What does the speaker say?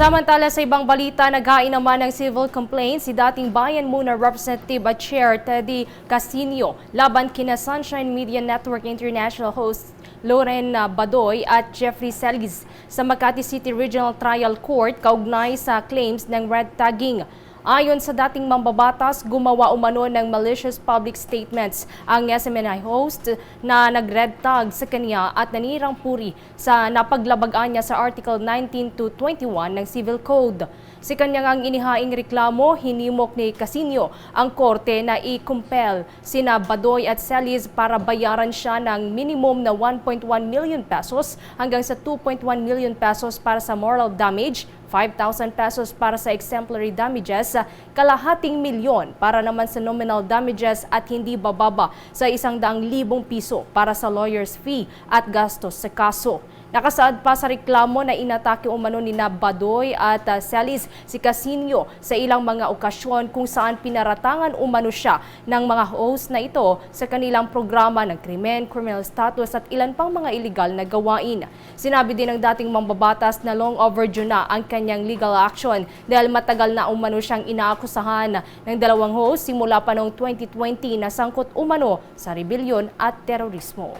Samantala sa ibang balita, naghain naman ng civil complaint si dating Bayan Muna Representative at Chair Teddy Casino laban kina Sunshine Media Network International host Loren uh, Badoy at Jeffrey Celis sa Makati City Regional Trial Court kaugnay sa claims ng red tagging. Ayon sa dating mambabatas, gumawa umano ng malicious public statements ang SMNI host na nag-red tag sa kanya at nanirang puri sa napaglabagaan niya sa Article 19 to 21 ng Civil Code. Si kanyang ang inihaing reklamo, hinimok ni Casino ang korte na i-compel sina Badoy at Celis para bayaran siya ng minimum na 1.1 million pesos hanggang sa 2.1 million pesos para sa moral damage 5,000 pesos para sa exemplary damages, kalahating milyon para naman sa nominal damages at hindi bababa sa isang daang libong piso para sa lawyer's fee at gastos sa kaso. Nakasaad pa sa reklamo na inatake umano ni Badoy at uh, Celis si Casino sa ilang mga okasyon kung saan pinaratangan umano siya ng mga host na ito sa kanilang programa ng krimen, criminal status at ilan pang mga illegal na gawain. Sinabi din ng dating mambabatas na long overdue na ang kanyang legal action dahil matagal na umano siyang inaakusahan ng dalawang host simula pa noong 2020 na sangkot umano sa rebellion at terorismo.